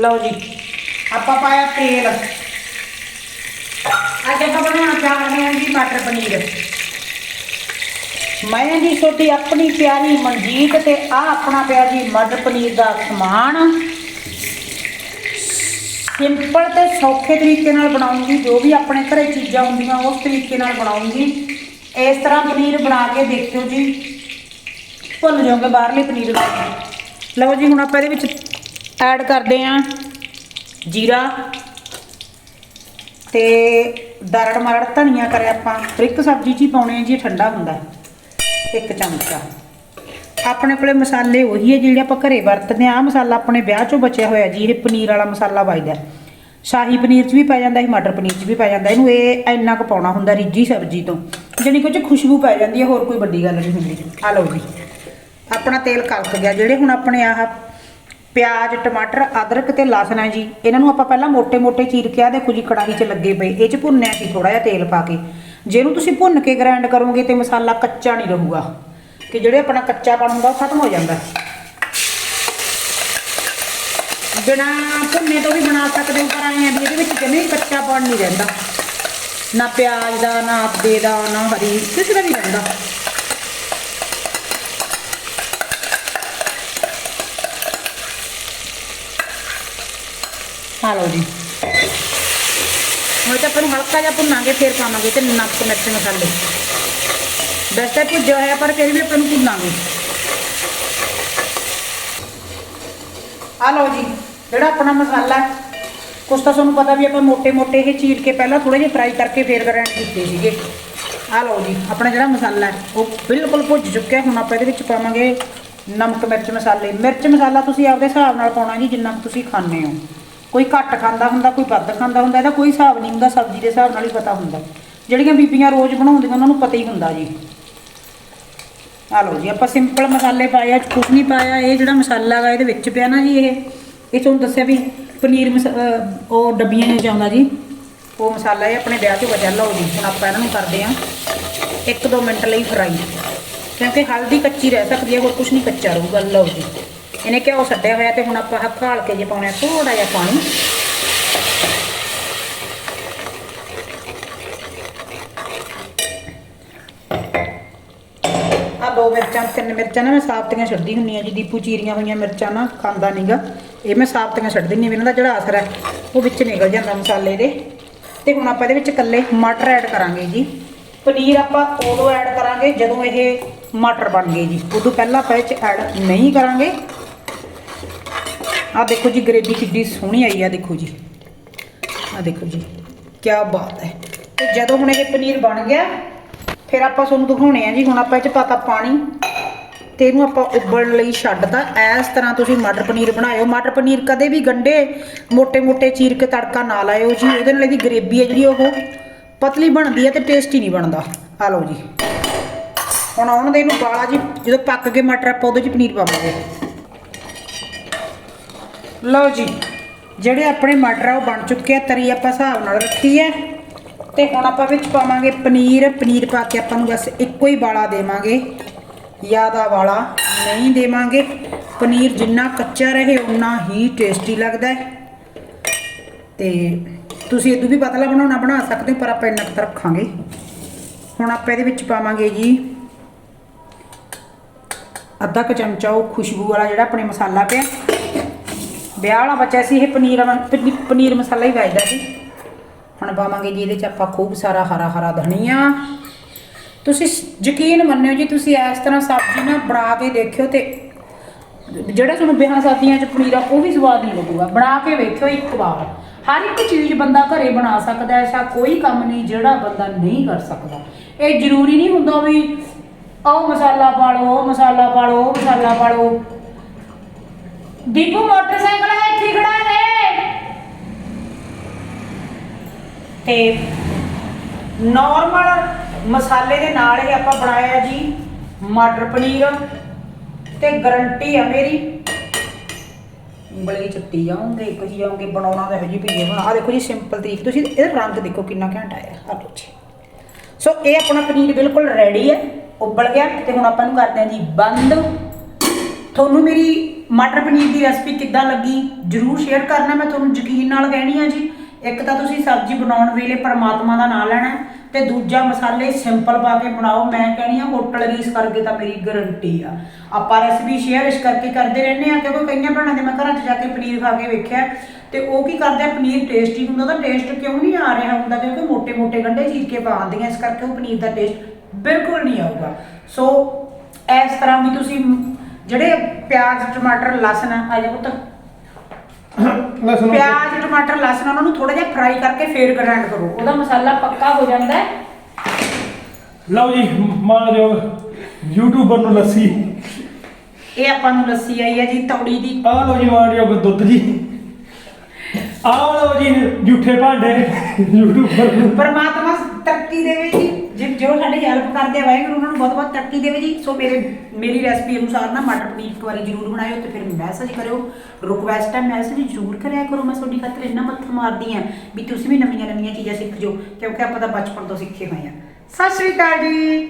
ਲਓ ਜੀ, ਆਪਾਂ ਪਾਇਆ ਤੇਲ। ਅੱਜ ਆਪਾਂ ਬਣਾਉਣਾ ਚਾਹੁੰਦੇ ਹਾਂ ਜੀ ਮਟਰ ਪਨੀਰ। ਮੈਂ ਜੀ ਛੋਟੀ ਆਪਣੀ ਪਿਆਰੀ ਮਨਜੀਤ ਤੇ ਆ ਆਪਣਾ ਪਿਆ ਜੀ ਮਟਰ ਪਨੀਰ ਦਾ ਸਮਾਨ। ਸਿੰਪਲ ਤੇ ਸੌਖੇ ਤਰੀਕੇ ਨਾਲ ਬਣਾਉਂਗੀ, ਜੋ ਵੀ ਆਪਣੇ ਘਰੇ ਚੀਜ਼ਾਂ ਹੁੰਦੀਆਂ ਉਸ ਤਰੀਕੇ ਨਾਲ ਬਣਾਉਂਗੀ। ਇਸ ਤਰ੍ਹਾਂ ਪਨੀਰ ਬਣਾ ਕੇ ਦੇਖਿਓ ਜੀ। ਭੁੱਲ ਜਾਓਗੇ ਬਾਹਰਲੇ ਪਨੀਰ। ਲਓ ਜੀ, ਹੁਣ ਆਪਾਂ ਇਹਦੇ ਵਿੱਚ ਐਡ ਕਰਦੇ ਆਂ। ਜੀਰਾ। ਤੇ ਦਰੜ ਮਰੜ ਧਨੀਆ ਕਰਿਆ ਆਪਾਂ। ਹਰ ਇੱਕ ਸਬਜ਼ੀ 'ਚ ਹੀ ਪਾਉਣੇ ਆ ਜੀ ਠੰਡਾ ਹੁੰਦਾ ਇੱਕ ਚਮਚਾ। ਆਪਣੇ ਕੋਲੇ ਮਸਾਲੇ ਉਹੀ ਹੈ ਜਿਹੜੇ ਆਪਾਂ ਘਰੇ ਵਰਤਦੇ ਆ। ਆਹ ਮਸਾਲਾ ਆਪਣੇ ਵਿਆਹ 'ਚੋਂ ਬਚਿਆ ਹੋਇਆ ਜੀ। ਇਹ ਪਨੀਰ ਵਾਲਾ ਮਸਾਲਾ ਵੱਜਦਾ ਸ਼ਾਹੀ ਪਨੀਰ 'ਚ ਵੀ ਪੈ ਜਾਂਦਾ ਸੀ, ਮਟਰ ਪਨੀਰ 'ਚ ਵੀ ਪੈ ਜਾਂਦਾ। ਇਹਨੂੰ ਇਹ ਇੰਨਾ ਕੁ ਪਾਉਣਾ ਹੁੰਦਾ ਰਿੱਝੀ ਸਬਜ਼ੀ ਤੋਂ। ਜਿਹੜੀ ਕੁਝ ਖੁਸ਼ਬੂ ਪੈ ਜਾਂਦੀ ਹੈ, ਹੋਰ ਕੋਈ ਵੱਡੀ ਗੱਲ ਨਹੀਂ ਹੁੰਦੀ। ਆ ਲਓ ਜੀ। ਆਪਣਾ ਤੇਲ ਕਲਕ ਗਿਆ। ਜਿਹੜੇ ਹੁਣ ਆਪਣੇ ਆਹ ਪਿਆਜ਼, ਟਮਾਟਰ, ਅਦਰਕ ਤੇ ਲਸਣਾ ਜੀ। ਇਹਨਾਂ ਨੂੰ ਆਪਾਂ ਪਹਿਲਾਂ ਮੋٹے-ਮੋٹے ਚੀਰ ਕੇ ਆ ਦੇਖੋ ਜੀ, ਕੜਾਹੀ 'ਚ ਲੱਗੇ ਪਏ। ਇਹ 'ਚ ਭੁੰਨਿਆ ਸੀ ਥੋੜਾ ਜਿਹਾ ਤੇਲ ਪਾ ਕੇ। ਜਿਹਨੂੰ ਤੁਸੀਂ ਭੁੰਨ ਕੇ ਗ੍ਰੈਂਡ ਕਰੋਗੇ ਤੇ ਮਸਾਲਾ ਕੱਚਾ ਨਹੀਂ ਰਹੂਗਾ। ਕਿ ਜਿਹੜੇ ਆਪਣਾ ਕੱਚਾ ਹੁੰਦਾ ਉਹ ਖਤਮ ਹੋ ਜਾਂਦਾ। ਬਿਨਾ ਭੁੰਨੇ ਤੋਂ ਵੀ ਬਣਾ ਸਕਦੇ ਹੋ, ਪਰ ਆਏ ਆ ਵੀ ਇਹਦੇ ਵਿੱਚ ਜਮੇ ਕੱਚਾ ਪਣ ਨਹੀਂ ਰਹਿੰਦਾ। ਨਾ ਪਿਆਜ਼ ਦਾ, ਨਾ ਅੱਦੇ ਦਾ, ਨਾ ਹਰੀ, ਕਿਸੇ ਦਾ ਵੀ ਰਹਿੰਦਾ। ਆ ਲਓ ਜੀ। ਹੁਣ ਤਾਂ ਆਪਾਂ ਨੂੰ ਹਲਕਾ ਜਿਹਾ ਭੁੰਨਾਂਗੇ, ਫਿਰ ਪਾਵਾਂਗੇ ਤੇ ਨਮਕ, ਮਿਰਚ, ਮਸਾਲੇ। ਵੈਸੇ ਭੁੱਜਿਆ ਹੋਇਆ, ਪਰ ਕਹਿੰਦੇ ਵੀ ਆਪਾਂ ਨੂੰ ਭੁੰਨਾਂਗੇ। ਆ ਲਓ ਜੀ, ਜਿਹੜਾ ਆਪਣਾ ਮਸਾਲਾ ਕੁਛ ਤਾਂ ਤੁਹਾਨੂੰ ਪਤਾ ਵੀ ਆਪਾਂ ਮੋٹے-ਮੋٹے ਇਹ ਚੀਰ ਕੇ ਪਹਿਲਾਂ ਥੋੜੇ ਜਿਹਾ ਫਰਾਈ ਕਰਕੇ ਫੇਰ ਗਰੈਂਡ ਕੀਤੇ ਸੀਗੇ। ਆ ਲਓ ਜੀ, ਆਪਣਾ ਜਿਹੜਾ ਮਸਾਲਾ ਉਹ ਬਿਲਕੁਲ ਭੁੱਜ ਚੁੱਕਿਆ ਹੁਣ ਆਪਾਂ ਇਹਦੇ ਵਿੱਚ ਪਾਵਾਂਗੇ ਨਮਕ, ਮਿਰਚ, ਮਸਾਲੇ। ਮਿਰਚ, ਮਸਾਲਾ ਤੁਸੀਂ ਆਪਦੇ ਹਿਸਾਬ ਨਾਲ ਪਾਉਣਾ ਜੀ, ਜਿੰਨਾ ਕੁ ਤੁਸੀਂ ਖਾਂਦੇ ਹੋ। ਕੋਈ ਘੱਟ ਖਾਂਦਾ ਹੁੰਦਾ, ਕੋਈ ਵੱਧ ਖਾਂਦਾ ਹੁੰਦਾ, ਇਹਦਾ ਕੋਈ ਹਿਸਾਬ ਨਹੀਂ ਹੁੰਦਾ, ਸਬਜ਼ੀ ਦੇ ਹਿਸਾਬ ਨਾਲ ਹੀ ਪਤਾ ਹੁੰਦਾ। ਜਿਹੜੀਆਂ ਬੀਬੀਆਂ ਰੋਜ਼ ਬਣਾਉਂਦੀਆਂ, ਉਹਨਾਂ ਨੂੰ ਪਤਾ ਹੀ ਹੁੰਦਾ ਜੀ। ਆ ਲਓ ਜੀ, ਆਪਾਂ ਸਿੰਪਲ ਮਸਾਲੇ ਪਾਏ ਆ ਕੁਝ ਨਹੀਂ ਪਾਇਆ, ਇਹ ਜਿਹੜਾ ਮਸਾਲਾ ਹੈਗਾ ਇਹਦੇ ਵਿੱਚ ਪਿਆ ਨਾ ਜੀ ਇਹ। ਇਹ ਤੁਹਾਨੂੰ ਦੱਸਿਆ ਵੀ ਪਨੀਰ ਮਸਾ- ਉਹ ਡੱਬੀਆਂ ਵਿੱਚ ਆਉਂਦਾ ਜੀ। ਉਹ ਮਸਾਲਾ ਇਹ ਆਪਣੇ ਵਿਆਹ 'ਚ ਬਚਿਆ, ਲਓ ਜੀ, ਹੁਣ ਆਪਾਂ ਇਹਨਾਂ ਨੂੰ ਕਰਦੇ ਆ 1-2 ਮਿੰਟ ਲਈ ਫਰਾਈ। ਕਿਉਂਕਿ ਹਲਦੀ ਕੱਚੀ ਰਹਿ ਸਕਦੀ ਹੈ, ਹੋਰ ਕੁਝ ਨਹੀਂ ਕੱਚਾ ਰਹੂਗਾ, ਲਓ ਜੀ। ਇਹਨੇ ਘਿਓ ਛੱਡਿਆ ਹੋਇਆ ਤੇ ਹੁਣ ਆਪਾਂ ਆਹ ਕੇ ਜੇ ਪਾਉਣਾ ਹੈ ਥੋੜਾ ਜਿਹਾ ਪਾਣੀ ਆ ਦੋ ਮਿਰਚਾਂ ਤਿੰਨ ਮਿਰਚਾਂ ਨਾ ਮੈਂ ਸਾਫਤੀਆਂ ਛੱਡਦੀ ਹੁੰਨੀ ਆ ਜੀ ਦੀਪੂ ਚੀਰੀਆਂ ਹੋਈਆਂ ਮਿਰਚਾਂ ਨਾ ਖਾਂਦਾ ਨਹੀਂਗਾ ਇਹ ਮੈਂ ਸਾਫਤੀਆਂ ਛੱਡ ਦਿੰਨੀ ਆ ਵੀ ਇਹਨਾਂ ਦਾ ਜਿਹੜਾ ਅਸਰ ਹੈ ਉਹ ਵਿੱਚ ਨਿਕਲ ਜਾਂਦਾ ਮਸਾਲੇ ਦੇ ਤੇ ਹੁਣ ਆਪਾਂ ਇਹਦੇ ਵਿੱਚ ਇਕੱਲੇ ਮਟਰ ਐਡ ਕਰਾਂਗੇ ਜੀ ਪਨੀਰ ਆਪਾਂ ਉਦੋਂ ਐਡ ਕਰਾਂਗੇ ਜਦੋਂ ਇਹ ਮਟਰ ਬਣ ਗਏ ਜੀ ਉਦੋਂ ਪਹਿਲਾਂ ਆਪਾਂ ਇਹ ਚ ਐਡ ਨਹੀਂ ਕਰਾਂਗੇ ਆ ਦੇਖੋ ਜੀ, ਗਰੇਵੀ ਕਿੱਡੀ ਸੋਹਣੀ ਆਈ ਆ, ਦੇਖੋ ਜੀ। ਆ ਦੇਖੋ ਜੀ ਕੀ ਬਾਤ ਹੈ। ਤੇ ਜਦੋਂ ਹੁਣ ਇਹ ਪਨੀਰ ਬਣ ਗਿਆ, ਫਿਰ ਆਪਾਂ ਤੁਹਾਨੂੰ ਦਿਖਾਉਣੇ ਆ ਜੀ, ਹੁਣ ਆਪਾਂ ਇਹ ਚ ਪਾਤਾ ਪਾਣੀ। ਤੇ ਇਹਨੂੰ ਆਪਾਂ ਉਬਲਣ ਲਈ ਛੱਡਤਾ। ਇਸ ਤਰ੍ਹਾਂ ਤੁਸੀਂ ਮਟਰ ਪਨੀਰ ਬਣਾਇਓ। ਮਟਰ ਪਨੀਰ ਕਦੇ ਵੀ ਗੰਡੇ ਮੋٹے-ਮੋٹے ਚੀਰ ਕੇ ਤੜਕਾ ਨਾ ਲਾਇਓ ਜੀ। ਇਹਦੇ ਨਾਲ ਇਹਦੀ ਗਰੇਵੀ ਹੈ ਜਿਹੜੀ, ਉਹ ਪਤਲੀ ਬਣਦੀ ਹੈ ਤੇ ਟੇਸਟੀ ਨਹੀਂ ਬਣਦਾ। ਆ ਲਓ ਜੀ। ਹੁਣ ਆਉਣ ਦੇ ਇਹਨੂੰ ਬਾਲਾ ਜੀ ਜਦੋਂ ਪੱਕ ਕੇ ਮਟਰ ਆਪਾਂ ਉਹਦੇ 'ਚ ਪਨੀਰ ਪਾਵਾਂਗੇ। ਲਓ ਜੀ, ਜਿਹੜੇ ਆਪਣੇ ਮਟਰ ਆ ਉਹ ਬਣ ਚੁੱਕੇ ਆ, ਤਰੀ ਆਪਾਂ ਹਿਸਾਬ ਨਾਲ ਰੱਖੀ ਹੈ ਤੇ ਹੁਣ ਆਪਾਂ ਵਿੱਚ ਪਾਵਾਂਗੇ ਪਨੀਰ ਪਨੀਰ ਪਾ ਕੇ ਆਪਾਂ ਨੂੰ ਬਸ ਇੱਕੋ ਹੀ ਵਾਲਾ ਦੇਵਾਂਗੇ। ਜ਼ਿਆਦਾ ਵਾਲਾ, ਨਹੀਂ ਦੇਵਾਂਗੇ। ਪਨੀਰ ਜਿੰਨਾ ਕੱਚਾ ਰਹੇ ਉਨਾ ਹੀ ਟੇਸਟੀ ਲੱਗਦਾ ਹੈ ਤੇ ਤੁਸੀਂ ਇਦੋਂ ਵੀ ਪਤਲਾ ਬਣਾਉਣਾ ਬਣਾ ਸਕਦੇ ਹੋ, ਪਰ ਆਪਾਂ ਇੰਨਾ ਕੁ ਤਾਂ ਰੱਖਾਂਗੇ। ਹੁਣ ਆਪਾਂ ਇਹਦੇ ਵਿੱਚ ਪਾਵਾਂਗੇ ਜੀ, ਅੱਧਾ ਕੁ ਚਮਚਾ ਉਹ ਖੁਸ਼ਬੂ ਵਾਲਾ ਜਿਹੜਾ ਆਪਣੇ ਮਸਾਲਾ ਪਿਆ। ਵਿਆਹ ਵਾਲਾ ਬੱਚਾ ਸੀ ਇਹ ਪਨੀਰ ਵਾਲਾ- ਪਨੀ- ਪਨੀਰ ਮਸਾਲਾ ਹੀ ਵੱਜਦਾ ਸੀ। ਹੁਣ ਪਾਵਾਂਗੇ ਜੀ ਇਹਦੇ ਚ ਆਪਾਂ ਖੂਬ ਸਾਰਾ ਹਰਾ ਹਰਾ ਧਨੀਆ। ਤੁਸੀਂ ਸ- ਯਕੀਨ ਮੰਨਿਓ ਜੀ ਤੁਸੀਂ ਇਸ ਤਰ੍ਹਾਂ ਸਬਜ਼ੀ ਨਾ ਬਣਾ ਕੇ ਦੇਖਿਓ ਤੇ ਜਿਹੜਾ ਤੁਹਾਨੂੰ ਵਿਆਹਾਂ ਸ਼ਾਦੀਆਂ ਚ ਪਨੀਰ ਆ ਉਹ ਵੀ ਸਵਾਦ ਨਹੀਂ ਲੱਗੂਗਾ। ਬਣਾ ਕੇ ਵੇਖਿਓ ਇੱਕ ਵਾਰ। ਹਰ ਇੱਕ ਚੀਜ਼ ਬੰਦਾ ਘਰੇ ਬਣਾ ਸਕਦਾ ਹੈ, ਐਸਾ ਕੋਈ ਕੰਮ ਨਹੀਂ ਜਿਹੜਾ ਬੰਦਾ ਨਹੀਂ ਕਰ ਸਕਦਾ। ਇਹ ਜ਼ਰੂਰੀ ਨਹੀਂ ਹੁੰਦਾ ਵੀ ਉਹ ਮਸਾਲਾ ਪਾ ਲਓ ਉਹ ਮਸਾਲਾ ਪਾ ਲਓ ਉਹ ਮਸਾਲਾ ਪਾ ਲਓ ਦੀਪੂ ਮੋਟਰਸਾਈਕਲ ਹੈ, ਇੱਥੇ ਖੜਾ ਹੈ। ਤੇ ਨਾਰਮਲ ਮਸਾਲੇ ਦੇ ਨਾਲ ਇਹ ਆਪਾਂ ਬਣਾਇਆ ਜੀ ਮਟਰ ਪਨੀਰ ਤੇ ਗਰੰਟੀ ਆ ਮੇਰੀ। ਉਂਗਲੀ ਚੱਟੀ ਜਾਓਗੇ ਕਹੀ ਜਾਓਗੇ ਬਣਾਉਣਾ ਤਾਂ ਇਹੋ ਜਿਹੀ ਬਣਾ। ਆ ਦੇਖੋ ਜੀ ਸਿੰਪਲ ਤਰੀਕ। ਤੁਸੀਂ ਇਹਦਾ ਰੰਗ ਦੇਖੋ ਕਿੰਨਾ ਘੈਂਟ ਆਇਆ। ਆ ਲਓ ਜੀ। ਸੋ ਇਹ ਆਪਣਾ ਪਨੀਰ ਬਿਲਕੁਲ ਰੈਡੀ ਹੈ, ਉਬਲ ਗਿਆ। ਤੇ ਹੁਣ ਆਪਾਂ ਇਹਨੂੰ ਕਰਦੇ ਹਾਂ ਜੀ ਬੰਦ। ਤੁਹਾਨੂੰ ਮੇਰੀ ਮਟਰ ਪਨੀਰ ਦੀ ਰੈਸਪੀ ਕਿੱਦਾਂ ਲੱਗੀ? ਜਰੂਰ ਸ਼ੇਅਰ ਕਰਨਾ, ਮੈਂ ਤੁਹਾਨੂੰ ਯਕੀਨ ਨਾਲ ਕਹਿਣੀ ਆ ਜੀ। ਇੱਕ ਤਾਂ ਤੁਸੀਂ ਸਬਜ਼ੀ ਬਣਾਉਣ ਵੇਲੇ ਪਰਮਾਤਮਾ ਦਾ ਨਾਮ ਲੈਣਾ ਤੇ ਦੂਜਾ ਮਸਾਲੇ ਸਿੰਪਲ ਪਾ ਕੇ ਬਣਾਓ। ਮੈਂ ਕਹਿਣੀ ਆ, ਹੋਟਲ ਰੀਸ ਕਰਕੇ ਤਾਂ ਮੇਰੀ ਗਰੰਟੀ ਆ। ਆਪਾਂ ਰੈਸਪੀ ਸ਼ੇਅਰ ਇਸ ਕਰਕੇ ਕਰਦੇ ਰਹਿੰਦੇ ਆ, ਕਿਉਂਕਿ ਕਈਆਂ ਭੈਣਾਂ ਦੇ ਮੈਂ ਘਰਾਂ 'ਚ ਜਾ ਕੇ ਪਨੀਰ ਖਾ ਕੇ ਵੇਖਿਆ। ਤੇ ਉਹ ਕੀ ਕਰਦੇ ਆ, ਪਨੀਰ ਟੇਸਟੀ ਹੁੰਦਾ, ਉਹਦਾ ਟੇਸਟ ਕਿਉਂ ਨਹੀਂ ਆ ਰਿਹਾ ਹੁੰਦਾ? ਕਿਉਂਕਿ ਮੋٹے-ਮੋٹے ਗੰਢੇ ਚੀਰ ਕੇ ਪਾ ਦਿੰਦੀਆਂ ਇਸ ਕਰਕੇ ਉਹ ਪਨੀਰ ਦਾ ਟੇਸਟ ਬਿਲਕੁਲ ਨਹੀਂ ਆਊਗਾ। ਸੋ ਇਸ ਤਰ੍ਹਾਂ ਵੀ ਤੁਸੀਂ ਜਿਹੜੇ ਪਿਆਜ਼ ਟਮਾਟਰ ਲਸਣ ਆ ਜਾ ਪੁੱਤ। ਲਸਣ ਪਿਆਜ਼ ਟਮਾਟਰ ਲਸਣ ਉਹਨਾਂ ਨੂੰ ਥੋੜਾ ਜਿਹਾ ਫਰਾਈ ਕਰਕੇ ਫੇਰ ਗ੍ਰਾਈਂਡ ਕਰੋ। ਉਹਦਾ ਮਸਾਲਾ ਪੱਕਾ ਹੋ ਜਾਂਦਾ ਹੈ। ਲਓ ਜੀ ਮਾਰ ਦਿਓ ਯੂਟਿਊਬਰ ਨੂੰ ਲੱਸੀ। ਇਹ ਆਪਾਂ ਨੂੰ ਲੱਸੀ ਆਈ ਹੈ ਜੀ ਤੌੜੀ ਦੀ। ਆਹ ਲਓ ਜੀ ਦਿਓ ਦੁੱਧ ਜੀ। ਆਹ ਲਓ ਜੀ ਜੂਠੇ ਭਾਂਡੇ। ਯੂਟਿਊਬਰ ਨੂੰ ਪਰਮਾਤਮਾ ਸਾਡੀ ਹੈਲਪ ਕਰਦੇ ਆ ਵਾਹਿਗੁਰੂ, ਉਹਨਾਂ ਨੂੰ ਬਹੁਤ ਬਹੁਤ ਤਰੱਕੀ ਦੇਵੇ ਜੀ। ਸੋ ਮੇਰੇ, ਮੇਰੀ ਰੈਸਪੀ ਅਨੁਸਾਰ ਨਾ ਮਟਰ ਪਨੀਰ ਇੱਕ ਵਾਰੀ ਜ਼ਰੂਰ ਬਣਾਇਓ ਤੇ ਫਿਰ ਮੈਸੇਜ ਕਰਿਓ। ਰਿਕੁਐਸਟ ਹੈ ਮੈਸੇਜ ਜ਼ਰੂਰ ਕਰਿਆ ਕਰੋ, ਮੈਂ ਤੁਹਾਡੀ ਖਾਤਰ ਇੰਨਾ ਮੱਥਾ ਮਾਰਦੀ ਆ ਵੀ ਤੁਸੀਂ ਵੀ ਨਵੀਆਂ ਨਵੀਆਂ ਚੀਜ਼ਾਂ ਸਿੱਖ ਜਾਓ, ਕਿਉਂਕਿ ਆਪਾਂ ਤਾਂ ਬਚਪਨ ਤੋਂ ਸਿੱਖੇ ਹੋਏ ਆ ਸਤਿ ਸ਼੍ਰੀ ਅਕਾਲ ਜੀ।